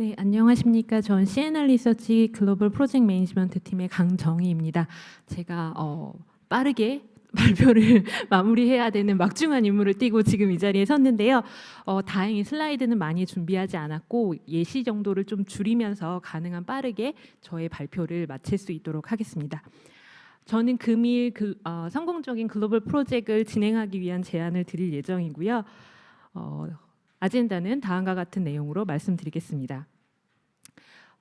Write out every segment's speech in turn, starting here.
네, 안녕하십니까. 전 CNR 리서치 글로벌 프로젝트 매니지먼트 팀의 강정희입니다. 제가 어, 빠르게 발표를 마무리해야 되는 막중한 임무를 띠고 지금 이 자리에 섰는데요. 어, 다행히 슬라이드는 많이 준비하지 않았고 예시 정도를 좀 줄이면서 가능한 빠르게 저의 발표를 마칠 수 있도록 하겠습니다. 저는 금일 그, 어, 성공적인 글로벌 프로젝트를 진행하기 위한 제안을 드릴 예정이고요. 어, 아젠다는 다음과 같은 내용으로 말씀드리겠습니다.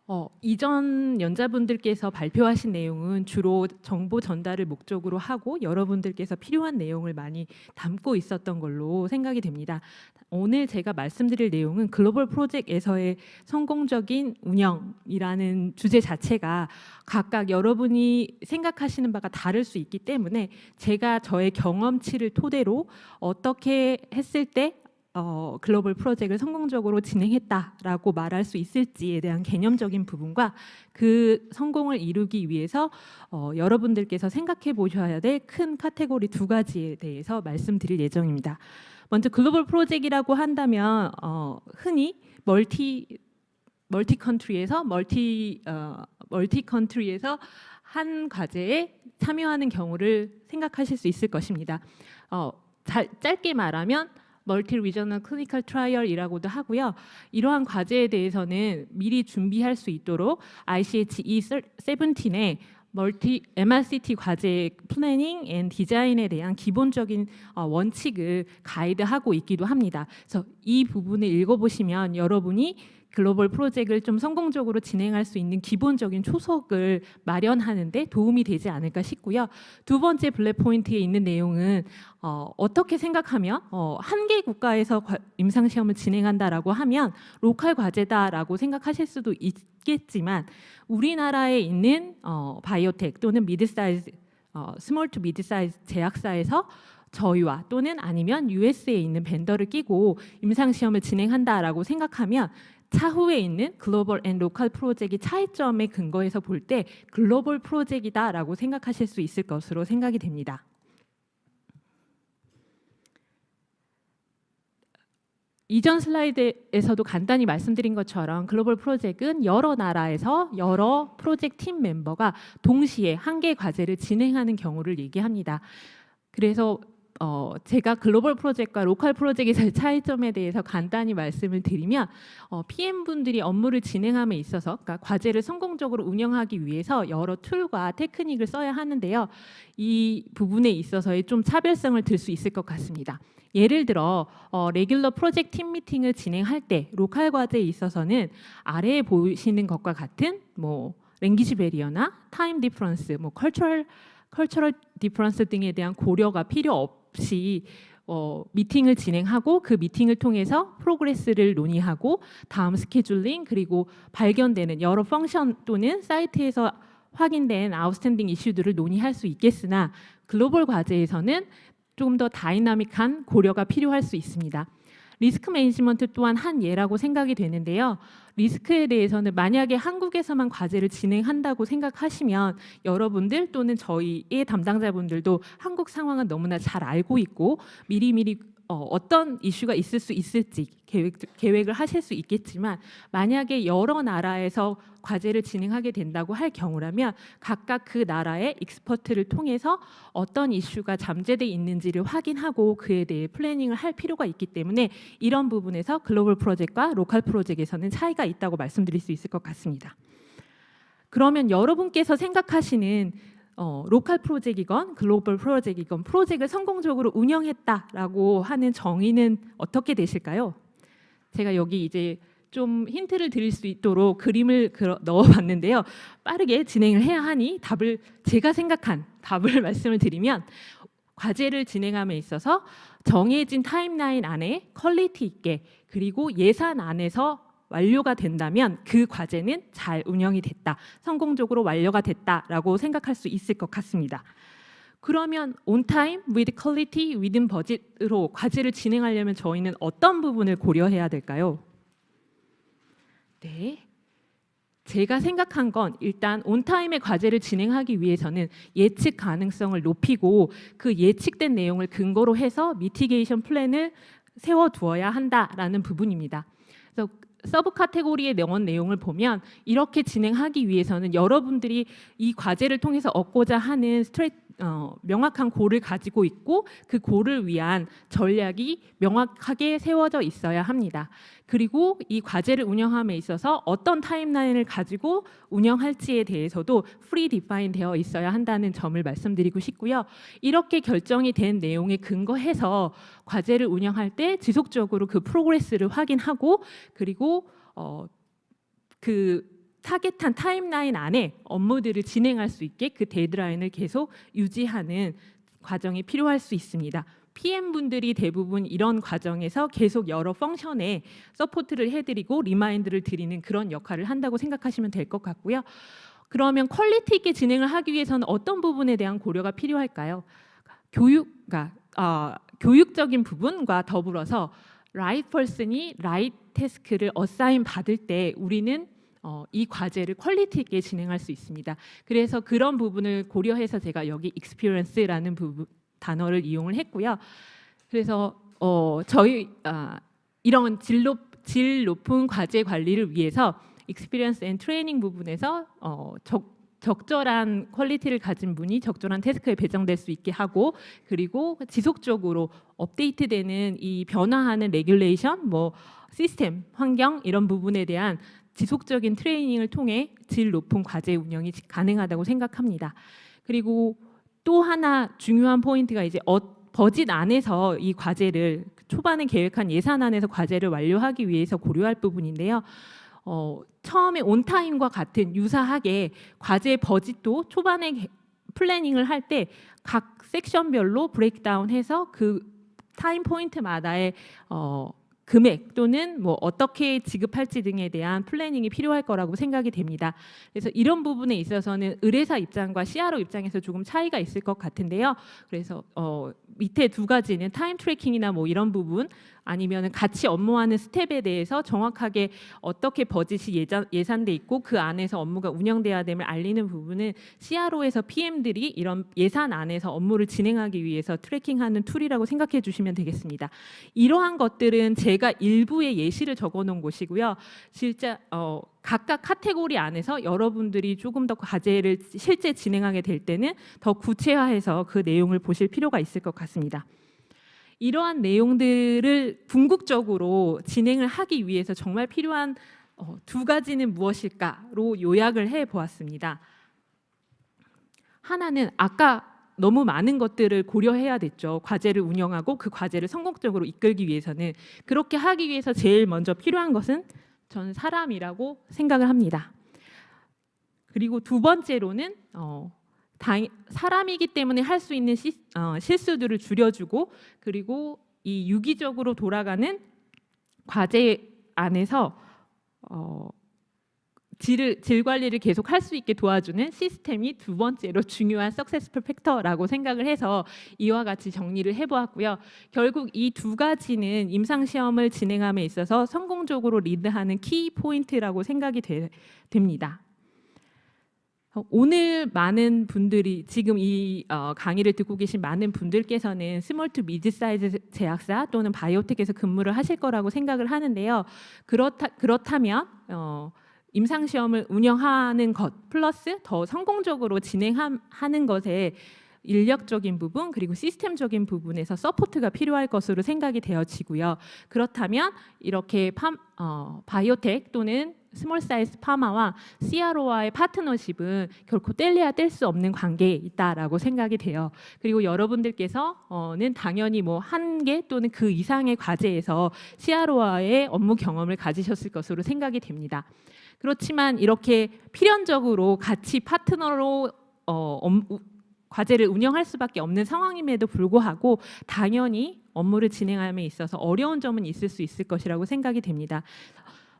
어, 이전 연자분들께서 발표하신 내용은 주로 정보 전달을 목적으로 하고 여러분들께서 필요한 내용을 많이 담고 있었던 걸로 생각이 됩니다. 오늘 제가 말씀드릴 내용은 글로벌 프로젝트에서의 성공적인 운영이라는 주제 자체가 각각 여러분이 생각하시는 바가 다를 수 있기 때문에 제가 저의 경험치를 토대로 어떻게 했을 때 어, 글로벌 프로젝트를 성공적으로 진행했다라고 말할 수 있을지에 대한 개념적인 부분과 그 성공을 이루기 위해서 어, 여러분들께서 생각해 보셔야 될 큰 카테고리 두 가지에 대해서 말씀드릴 예정입니다. 먼저 글로벌 프로젝트라고 한다면 어, 흔히 멀티 멀티 컨트리에서 멀티 어, 멀티 컨트리에서 한 과제에 참여하는 경우를 생각하실 수 있을 것입니다. 어, 잘, 짧게 말하면 멀티 리저널 클리니컬 트라이얼이라고도 하고요. 이러한 과제에 대해서는 미리 준비할 수 있도록 ICHE 17의 멀티 MRCT 과제 플래닝 앤 디자인에 대한 기본적인 어, 원칙을 가이드하고 있기도 합니다. 그래서 이 부분을 읽어보시면 여러분이 글로벌 프로젝트를 좀 성공적으로 진행할 수 있는 기본적인 초석을 마련하는데 도움이 되지 않을까 싶고요. 두 번째 블랙 포인트에 있는 내용은 어, 어떻게 생각하면 어, 한 개 국가에서 임상 시험을 진행한다라고 하면 로컬 과제다라고 생각하실 수도 있겠지만 우리나라에 있는 어, 바이오텍 또는 미드 사이즈 어, 스몰 투 미드 사이즈 제약사에서 저희와 또는 아니면 US에 있는 벤더를 끼고 임상 시험을 진행한다라고 생각하면 차후에 있는 글로벌 앤 로컬 프로젝트 차이점의 근거에서 볼 때 글로벌 프로젝트이다라고 생각하실 수 있을 것으로 생각이 됩니다. 이전 슬라이드에서도 간단히 말씀드린 것처럼 글로벌 프로젝트는 여러 나라에서 여러 프로젝트 팀 멤버가 동시에 한개 과제를 진행하는 경우를 얘기합니다. 그래서 어, 제가 글로벌 프로젝트와 로컬 프로젝트의 차이점에 대해서 간단히 말씀을 드리면 어, PM 분들이 업무를 진행함에 있어서 그러니까 과제를 성공적으로 운영하기 위해서 여러 툴과 테크닉을 써야 하는데요. 이 부분에 있어서의 좀 차별성을 들 수 있을 것 같습니다. 예를 들어 어, 레귤러 프로젝트 팀 미팅을 진행할 때 로컬 과제에 있어서는 아래에 보시는 것과 같은 뭐 랭귀지 베리어나 타임 디퍼런스, 뭐 컬처럴 컬처럴 디퍼런스 등에 대한 고려가 필요 없이 어, 미팅을 진행하고 그 미팅을 통해서 프로그레스를 논의하고 다음 스케줄링 그리고 발견되는 여러 펑션 또는 사이트에서 확인된 아웃스탠딩 이슈들을 논의할 수 있겠으나 글로벌 과제에서는 조금 더 다이나믹한 고려가 필요할 수 있습니다. 리스크 매니지먼트 또한 한 예라고 생각이 되는데요. 리스크에 대해서는 만약에 한국에서만 과제를 진행한다고 생각하시면 여러분들 또는 저희의 담당자분들도 한국 상황은 너무나 잘 알고 있고 미리미리 어, 떤 이슈가 있을 수 있을지 계획, 계획 을 하실 수 있겠지만 만약에 여러 나라에서 과제를 진행하게 된다고 할 경우라면 각각 그 나라의 익스퍼트를 통해서 어떤 이슈가 잠재돼 있는지를 확인하고 그에 대해 플래닝을 할 필요가 있기 때문에 이런 부분에서 글로벌 프로젝트와 로컬 프로젝트에서는 차이가 있다고 말씀드릴 수 있을 것 같습니다. 그러면 여러분께서 생각하시는 어, 로컬 프로젝트이건 글로벌 프로젝트이건 프로젝트를 성공적으로 운영했다라고 하는 정의는 어떻게 되실까요? 제가 여기 이제 좀 힌트를 드릴 수 있도록 그림을 넣어봤는데요. 빠르게 진행을 해야 하니 답을 제가 생각한 답을 말씀을 드리면 과제를 진행함에 있어서 정해진 타임라인 안에 퀄리티 있게 그리고 예산 안에서 완료가 된다면 그 과제는 잘 운영이 됐다. 성공적으로 완료가 됐다라고 생각할 수 있을 것 같습니다. 그러면 time, with quality, within budget으로 과제를 진행하려면 저희는 어떤 부분을 고려해야 될까요? 네. 제가 생각한 건 일단 온타임의 과제를 진행하기 위해서는 예측 가능성을 높이고 그 예측된 내용을 근거로 해서 미티게이션 플랜을 세워두어야 한다라는 부분입니다. 그래서 서브 카테고리에 넣은 내용을 보면 이렇게 진행하기 위해서는 여러분들이 이 과제를 통해서 얻고자 하는 스트레 어, 명확한 골을 가지고 있고 그 골을 위한 전략이 명확하게 세워져 있어야 합니다. 그리고 이 과제를 운영함에 있어서 어떤 타임라인을 가지고 운영할지에 대해서도 프리 디파인 되어 있어야 한다는 점을 말씀드리고 싶고요. 이렇게 결정이 된 내용에 근거해서 과제를 운영할 때 지속적으로 그 프로그레스를 확인하고 그리고 어, 그 타겟한 타임라인 안에 업무들을 진행할 수 있게 그 데드라인을 계속 유지하는 과정이 필요할 수 있습니다. PM 분들이 대부분 이런 과정에서 계속 여러 펑션에 서포트를 해드리고 리마인드를 드리는 그런 역할을 한다고 생각하시면 될 것 같고요. 그러면 퀄리티 있게 진행을 하기 위해서는 어떤 부분에 대한 고려가 필요할까요? 교육, 그러니까 어, 교육적인 부분과 더불어서 right person이 right 태스크를 어사인 받을 때 우리는 어, 이 과제를 퀄리티 있게 진행할 수 있습니다. 그래서 그런 부분을 고려해서 제가 여기 experience라는 부분 단어를 이용을 했고요. 그래서 어, 저희 아, 이런 질, 높, 질 높은 과제 관리를 위해서 experience and training 부분에서 어, 적, 적절한 퀄리티를 가진 분이 적절한 태스크에 배정될 수 있게 하고 그리고 지속적으로 업데이트되는 이 변화하는 레귤레이션 뭐 시스템 환경 이런 부분에 대한 지속적인 트레이닝을 통해 질 높은 과제 운영이 가능하다고 생각합니다. 그리고 또 하나 중요한 포인트가 이제 어, 버짓 안에서 이 과제를 초반에 계획한 예산 안에서 과제를 완료하기 위해서 고려할 부분인데요. 어, 처음에 온타임과 같은 유사하게 과제 버짓도 초반에 개- 플래닝을 할 때 각 섹션별로 브레이크다운해서 그 타임 포인트마다의 어, 금액 또는 뭐 어떻게 지급할지 등에 대한 플래닝이 필요할 거라고 생각이 됩니다. 그래서 이런 부분에 있어서는 의뢰사 입장과 CRO 입장에서 조금 차이가 있을 것 같은데요. 그래서 어, 밑에 두 가지는 타임 트래킹이나 뭐 이런 부분 아니면 같이 업무하는 스텝에 대해서 정확하게 어떻게 버짓이 예산, 예산 돼 있고 그 안에서 업무가 운영돼야 됨을 알리는 부분은 CRO에서 PM들이 이런 예산 안에서 업무를 진행하기 위해서 트래킹하는 툴이라고 생각해 주시면 되겠습니다. 이러한 것들은 제가 일부의 예시를 적어 놓은 곳이고요. 실제 어, 각각 카테고리 안에서 여러분들이 조금 더 과제를 실제 진행하게 될 때는 더 구체화해서 그 내용을 보실 필요가 있을 것 같습니다. 이러한 내용들을 궁극적으로 진행을 하기 위해서 정말 필요한 어, 두 가지는 무엇일까로 요약을 해 보았습니다. 하나는 아까 너무 많은 것들을 고려해야 됐죠. 과제를 운영하고 그 과제를 성공적으로 이끌기 위해서는 그렇게 하기 위해서 제일 먼저 필요한 것은 전 사람이라고 생각을 합니다. 그리고 두 번째로는 어, 사람이기 때문에 할 수 있는 시, 어, 실수들을 줄여주고 그리고 이 유기적으로 돌아가는 과제 안에서 어, 질을 질 관리를 계속 할 수 있게 도와주는 시스템이 두 번째로 중요한 석세스풀 팩터라고 생각을 해서 이와 같이 정리를 해보았고요. 결국 이 두 가지는 임상 시험을 진행함에 있어서 성공적으로 리드하는 키 포인트라고 생각이 되, 됩니다. 어, 오늘 많은 분들이 지금 이 어, 강의를 듣고 계신 많은 분들께서는 스몰 투 미드 사이즈 제약사 또는 바이오텍에서 근무를 하실 거라고 생각을 하는데요. 그렇다 그렇다면 어, 임상 시험을 운영하는 것 플러스 더 성공적으로 진행하는 것에 인력적인 부분 그리고 시스템적인 부분에서 서포트가 필요할 것으로 생각이 되어지고요. 그렇다면 이렇게 팜, 어, 바이오텍 또는 스몰 사이즈 파마와 CRO와의 파트너십은 결코 뗄래야 뗄 수 없는 관계에 있다라고 생각이 돼요. 그리고 여러분들께서는 당연히 뭐 한 개 또는 그 이상의 과제에서 CRO와의 업무 경험을 가지셨을 것으로 생각이 됩니다. 그렇지만 이렇게 필연적으로 같이 파트너로 어, 과제를 운영할 수밖에 없는 상황임에도 불구하고 당연히 업무를 진행함에 있어서 어려운 점은 있을 수 있을 것이라고 생각이 됩니다.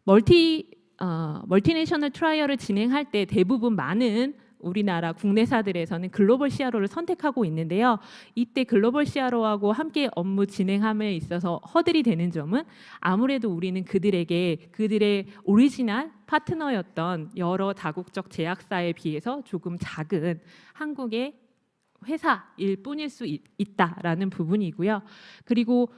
멀티 어, 멀티내셔널 트라이얼을 진행할 때 대부분 많은 우리나라 국내사들에서는 글로벌 CRO를 선택하고 있는데요. 이때 글로벌 CRO하고 함께 업무 진행함에 있어서 허들이 되는 점은 아무래도 우리는 그들에게 그들의 오리지널 파트너였던 여러 다국적 제약사에 비해서 조금 작은 한국의 회사일 뿐일 수 있, 있다라는 부분이고요. 그리고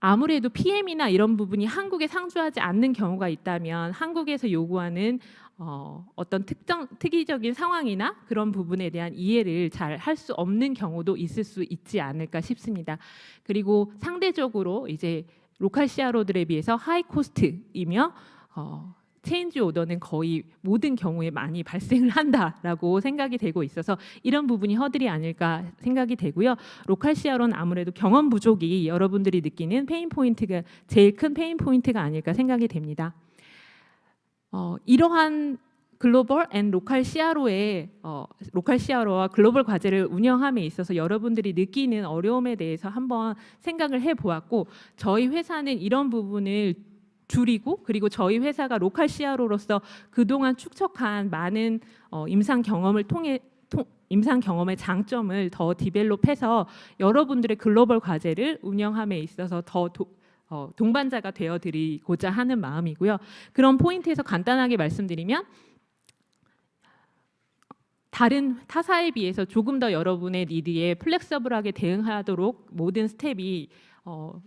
아무래도 PM이나 이런 부분이 한국에 상주하지 않는 경우가 있다면 한국에서 요구하는 어, 어떤 특정 특이적인 상황이나 그런 부분에 대한 이해를 잘 할 수 없는 경우도 있을 수 있지 않을까 싶습니다. 그리고 상대적으로 이제 로컬 CRO들에 비해서 하이 코스트이며 어, 체인지 오더는 거의 모든 경우에 많이 발생을 한다라고 생각이 되고 있어서 이런 부분이 허들이 아닐까 생각이 되고요. 로컬 CRO는 아무래도 경험 부족이 여러분들이 느끼는 페인 포인트가 제일 큰 페인 포인트가 아닐까 생각이 됩니다. 어, 이러한 글로벌 앤 로컬 CRO의 어, 로컬 CRO와 글로벌 과제를 운영함에 있어서 여러분들이 느끼는 어려움에 대해서 한번 생각을 해 보았고 저희 회사는 이런 부분을 줄이고 그리고 저희 회사가 로컬 CRO로서 그동안 축적한 많은 어, 임상 경험을 통해 통, 임상 경험의 장점을 더 디벨롭해서 여러분들의 글로벌 과제를 운영함에 있어서 더 도, 어, 동반자가 되어 드리고자 하는 마음이고요. 그런 포인트에서 간단하게 말씀드리면 다른 타사에 비해서 조금 더 여러분의 니드에 플렉서블하게 대응하도록 모든 스텝이 어,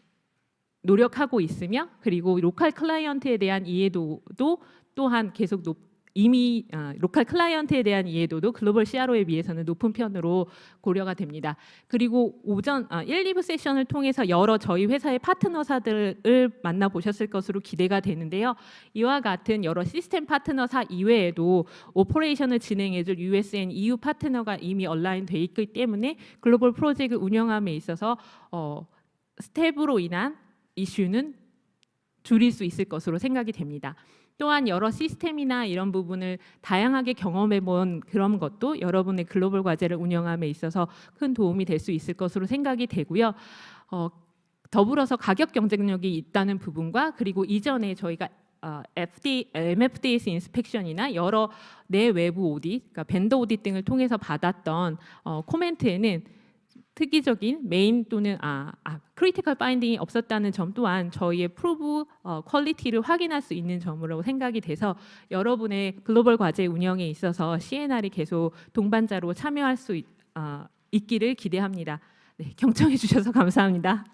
노력하고 있으며 그리고 로컬 클라이언트에 대한 이해도도 또한 계속 높, 이미 아, 로컬 클라이언트에 대한 이해도도 글로벌 CRO에 비해서는 높은 편으로 고려가 됩니다. 그리고 오전 아, 1, 2부 세션을 통해서 여러 저희 회사의 파트너사들을 만나 보셨을 것으로 기대가 되는데요. 이와 같은 여러 시스템 파트너사 이외에도 오퍼레이션을 진행해줄 USN EU 파트너가 이미 얼라인 돼 있기 때문에 글로벌 프로젝트 운영함에 있어서 어, 스텝으로 인한 이슈는 줄일 수 있을 것으로 생각이 됩니다. 또한 여러 시스템이나 이런 부분을 다양하게 경험해 본 그런 것도 여러분의 글로벌 과제를 운영함에 있어서 큰 도움이 될 수 있을 것으로 생각이 되고요. 어, 더불어서 가격 경쟁력이 있다는 부분과 그리고 이전에 저희가 어, FD, MFDS 인스펙션이나 여러 내외부 오딧, 그러니까 벤더 오딧 등을 통해서 받았던 어, 코멘트에는 특이적인 메인 또는 아, 아 크리티컬 파인딩이 없었다는 점 또한 저희의 프로브 어, 퀄리티를 확인할 수 있는 점으로 생각이 돼서 여러분의 글로벌 과제 운영에 있어서 CNR이 계속 동반자로 참여할 수 있, 어, 있기를 기대합니다. 네, 경청해 주셔서 감사합니다.